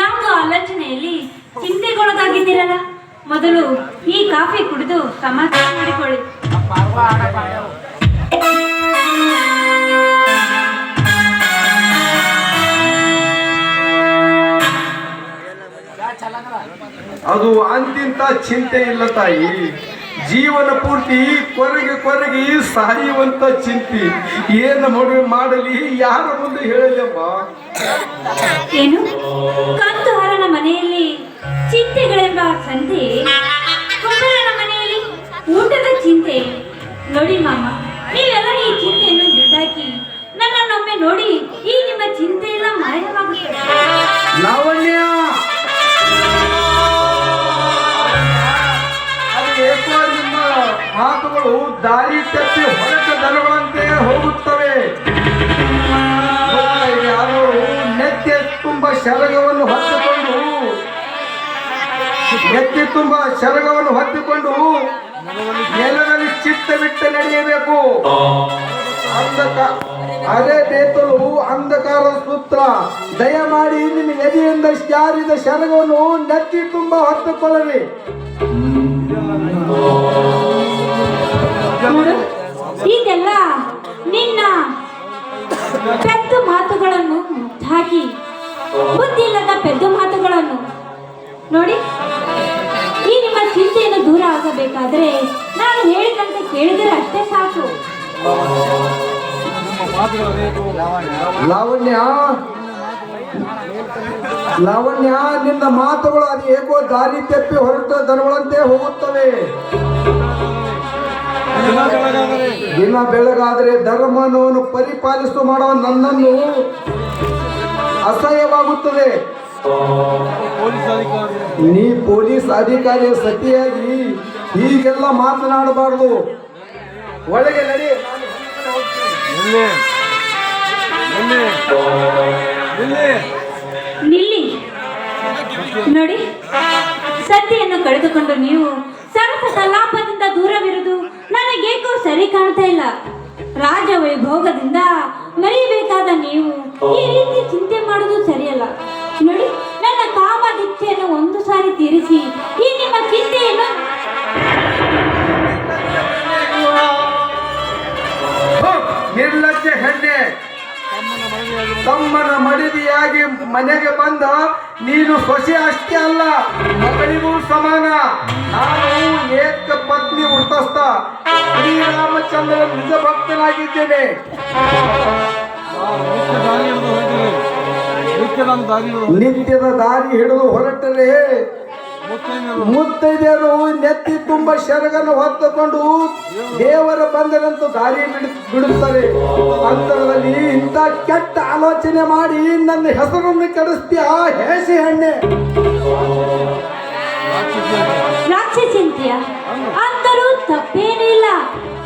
ಯಾವುದೋ ಆಲೋಚನೆಯಲ್ಲಿ ಚಿಂತೆಗೊಳಗಾಗಿದ್ದೀರಲ್ಲ? ಮೊದಲು ಈ ಕಾಫಿ ಕುಡಿದು ಸಮಾಧಾನ ಮಾಡಿಕೊಳ್ಳಿ. ಅದು ಅಂತಿಂತ ಚಿಂತೆ ಇಲ್ಲ ತಾಯಿ. ಜೀವನ ಪೂರ್ತಿ ಕೊರಗಿ ಕೊರಗಿ ಸಾಯುವಂತ ಚಿಂತೆ. ಏನು ಮದುವೆ ಮಾಡಲಿ ಯಾರ ಮುಂದೆ ಹೇಳಲಮ್ಮ ಏನು? ಕಂತುಹರನ ಮನೆಯಲ್ಲಿ ಚಿಂತೆಗಳೆಂಬ ಸಂತೆ? ಕುಂಬರನ ಮನೆಯಲ್ಲಿ ಊಟದ ಚಿಂತೆ? ನೋಡಿ ಮಾಮ, ನೀವೆಲ್ಲ ಈ ಚಿಂತೆಯನ್ನು ಮಾತುಗಳು ದಾರಿ ತಪ್ಪಿ ಹೊರಟ ದನಗಳಂತೆ ಹೋಗುತ್ತವೆ. ಯಾರು ನೆತ್ತಿ ತುಂಬ ಶರಗವನ್ನು ಹೊತ್ತುಕೊಂಡು ನೆತ್ತಿ ತುಂಬ ಶರಗವನ್ನು ಹೊತ್ತುಕೊಂಡು ನೆಲದಲ್ಲಿ ಚಿತ್ತ ಬಿಟ್ಟು ನಡೆಯಬೇಕು. ಅಂಧಕ ಅದೇ ಬೇತಲು ಅಂಧಕಾರ ಸೂತ್ರ. ದಯಮಾಡಿ ನಿಮ್ಮ ಎದೆಯಿಂದ ಜಾರಿದ ಶರಗವನ್ನು ನೆತ್ತಿ ತುಂಬ ಹೊತ್ತುಕೊಳ್ಳಲಿ. ಪೆದ್ದು ಮಾತುಗಳನ್ನು ಮುದ್ದಾಗಿ ಬುದ್ಧಿಲ್ಲದ ಪೆದ್ದ ಮಾತುಗಳನ್ನು ನೋಡಿ. ಈ ನಿಮ್ಮ ಚಿಂತೆಯನ್ನು ದೂರ ಆಗಬೇಕಾದ್ರೆ ನಾನು ಹೇಳಿದಂತೆ ಕೇಳಿದರೆ ಅಷ್ಟೇ ಸಾಕು. ಲಾವಣ್ಯ ಲಾವಣ್ಯ, ನಿನ್ನ ಮಾತುಗಳು ಅದು ಏಕೋ ದಾರಿ ತೆಪ್ಪಿ ಹೊರಟ ದನಗಳಂತೆ ಹೋಗುತ್ತವೆ. ದಿನ ಬೆಳಗಾದ್ರೆ ಧರ್ಮವನ್ನು ಪರಿಪಾಲಿಸುವ ಮಾಡುವ ನನ್ನನ್ನು ಅಸಹ್ಯವಾಗುತ್ತದೆ. ನೀ ಪೊಲೀಸ್ ಅಧಿಕಾರಿ ಸತಿಯಾಗಿ ಹೀಗೆಲ್ಲ ಮಾತನಾಡಬಾರದು. ಒಳಗೆ ನಡಿ ನಿಲ್ಲಿ. ನೋಡಿ ಸತಿಯನ್ನು ಕಳೆದುಕೊಂಡು ನೀವು ಸರ್ವ ಕಲಾಪದಿಂದ ದೂರವಿರುವುದು ಸರಿ ಕಾಣ್ತಾ ಇಲ್ಲ. ರಾಜ ವೈಭೋಗದಿಂದ ಮರೆಯಬೇಕಾದ ನೀವು ಈ ರೀತಿ ಚಿಂತೆ ಮಾಡುವುದು ಸರಿಯಲ್ಲ. ನೋಡಿ, ನನ್ನ ಕಾಮದಿಚ್ಛೆಯನ್ನು ಒಂದು ಸಾರಿ ತೀರಿಸಿ, ಈ ನಿಮ್ಮ ಚಿಂತೆಯನ್ನು ಹೆಣ್ಣೆ. ತಮ್ಮನ ಮಡದಿಯಾಗಿ ಮನೆಗೆ ಬಂದ ನೀನು ಸೊಸೆ ಅಷ್ಟೇ ಅಲ್ಲ, ಮಗಳಿಗೂ ಸಮಾನ. ನಾನು ಏಕ ಪತ್ನಿ ವೃತಸ್ಥ. ಶ್ರೀರಾಮಚಂದ್ರ ನಿಜ ಭಕ್ತನಾಗಿದ್ದೇನೆ. ನಿತ್ಯದ ದಾರಿ ಹಿಡಿದು ಹೊರಟರೆ. ಮುತ್ತೈದೆಯರು ನೆತ್ತಿ ತುಂಬ ಶರಗನ್ನು ಹೊತ್ತುಕೊಂಡು ದೇವರ ಬಂದರಂತೂ ದಾರಿ ಬಿಡು ಬಿಡುತ್ತಾರೆ. ಅಂತರದಲ್ಲಿ ಇಂಥ ಕೆಟ್ಟ ಆಲೋಚನೆ ಮಾಡಿ ನನ್ನ ಹೆಸರನ್ನು ಆ ಹೇಸಿ ಹೆಣ್ಣೆ. કરું ધબ્બે